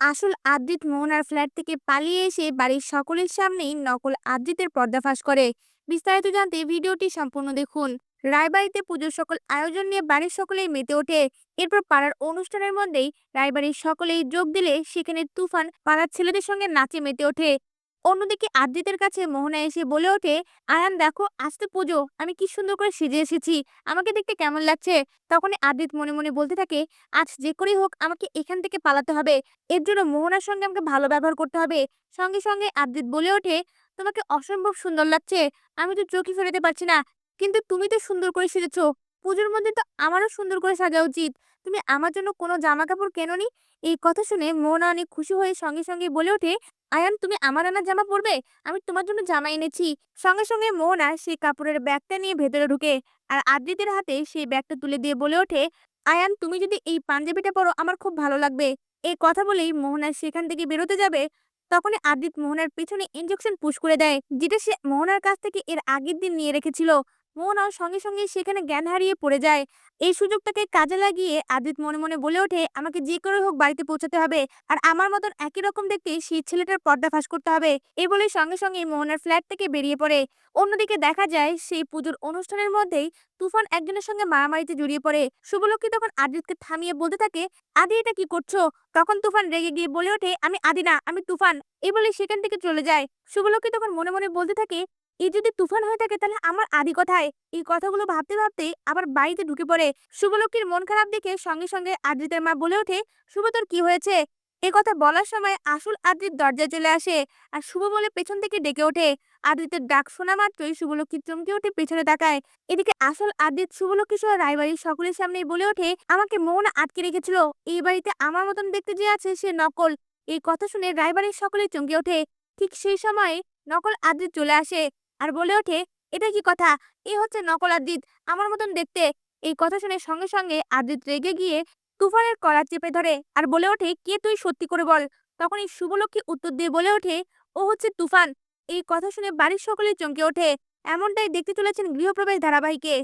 আসল আদ্রিত মোহনার ফ্ল্যাট থেকে পালিয়ে এসে বাড়ির সকলের সামনেই নকল আদ্রিতের পর্দাফাশ করে। বিস্তারিত জানতে ভিডিওটি সম্পূর্ণ দেখুন। রায়বাড়িতে পুজোর সকল আয়োজন নিয়ে বাড়ির সকলেই মেতে ওঠে। এরপর পাড়ার অনুষ্ঠানের মধ্যেই রায়বাড়ির সকলেই যোগ দিলে সেখানে তুফান পাড়ার ছেলেদের সঙ্গে নাচে মেতে ওঠে। অন্যদিকে আদ্রিতের কাছে মোহনা এসে বলে ওঠে, আয়ান দেখো আজ তো পুজো। আমি কি সুন্দর করে সেজে এসেছি। আমাকে দেখতে কেমন লাগছে? তখনই আদ্রিত মনে মনে বলতে থাকে, আজ যে করেই হোক, আমাকে এখান থেকে পালাতে হবে। এর জন্য মোহনার সঙ্গে আমাকে ভালো ব্যবহার করতে হবে। সঙ্গে সঙ্গে আদ্রিত বলে ওঠে, তোমাকে অসম্ভব সুন্দর লাগছে। আমি তো চোখই ফেরাতে পারছি না। কিন্তু তুমি তো সুন্দর করে সেজেছো। পুজোর মধ্যে তো আমারও সুন্দর করে সাজা উচিত। তুমি আমার জন্য কোনো জামা কাপড় কেননি? এই কথা শুনে মোহনা অনেক খুশি হয়ে সঙ্গে সঙ্গে বলে ওঠে আয়ান, তুমি আমার আনা জামা পরবে? আমি তোমার জন্য জামা এনেছি। সঙ্গে সঙ্গে মোহনা সেই কাপড়ের ব্যাগটা নিয়ে ভেতরে ঢুকে আর আদ্রিতের হাতে সেই ব্যাগটা তুলে দিয়ে বলে ওঠে, আয়ান, তুমি যদি এই পাঞ্জাবিটা পরো, আমার খুব ভালো লাগবে। এই কথা বলেই মোহনা সেখান থেকে বেরোতে যাবে। তখনই আদিত মোহনার পেছনে ইনজেকশন পুশ করে দেয়, যেটা সে মোহনার কাছ থেকে এর আগের দিন নিয়ে রেখেছিল। মোহনাও সঙ্গে সঙ্গে সেখানে জ্ঞান হারিয়ে পড়ে যায়। এই সুযোগটাকে কাজে লাগিয়ে আদিত মনে মনে বলে ওঠে, আমাকে যে করে হোক বাড়িতে পৌঁছাতে হবে। আর আমার মতন একই রকম দেখতে সেই ছেলেটার পর্দা ফাঁস করতে হবে। এই বলে সঙ্গে সঙ্গে মোহনার ফ্ল্যাট থেকে বেরিয়ে পড়ে। অন্যদিকে দেখা যায়, সেই পুজোর অনুষ্ঠানের মধ্যেই তুফান একজনের সঙ্গে মারামারিতে জড়িয়ে পড়ে। শুভলক্ষ্মী তখন আদিতকে থামিয়ে বলতে থাকে, আদি, এটা কি করছ? তখন তুফান রেগে গিয়ে বলে ওঠে, আমি আদি না, আমি তুফান। এই বলে সেখান থেকে চলে যায়। শুভলক্ষ্মী তখন মনে মনে বলতে থাকে এই যদি তুফান হয়ে থাকে তাহলে আমার আদি কথায়? এই কথাগুলো ভাবতে ভাবতে আবার বাড়িতে ঢুকে পড়ে। শুভলক্ষ্মীর মন খারাপ দেখে সঙ্গে সঙ্গে আদ্রিতের মা বলে ওঠে, শুভ তোর কি হয়েছে? এ কথা বলার সময় আসল আদ্রিত দরজায় চলে আসে আর শুভ বলে পেছন থেকে ডেকে ওঠে। আদ্রিতের ডাক শোনা মাত্রই শুভলক্ষ্মী চমকে ওঠে পেছনে তাকায়। এদিকে আসল আদ্রিত শুভলক্ষ্মী সহ রায়বাড়ির সকলের সামনেই বলে ওঠে, আমাকে মোহনা আটকে রেখেছিল। এই বাড়িতে আমার মতন দেখতে যে আছে সে নকল। এই কথা শুনে রায়বাড়ির সকলে চমকে ওঠে। ঠিক সেই সময় নকল আদ্রিত চলে আসে। আর বলে ওঠে, এটা কি কথা? এ হচ্ছে নকল আদিত। আমার মতন দেখতে। এই কথা শুনে সঙ্গে সঙ্গে আদিত রেগে গিয়ে তুফানের কলার চেপে ধরে আর বলে ওঠে, কে তুই সত্যি করে বল? তখনই শুভলক্ষ্মী উত্তর দিয়ে বলে ওঠে, ও হচ্ছে তুফান। এই কথা শুনে বাড়ির সকলে চমকে ওঠে। এমনটাই দেখতে চলেছেন গৃহপ্রবেশ ধারাবাহিকে।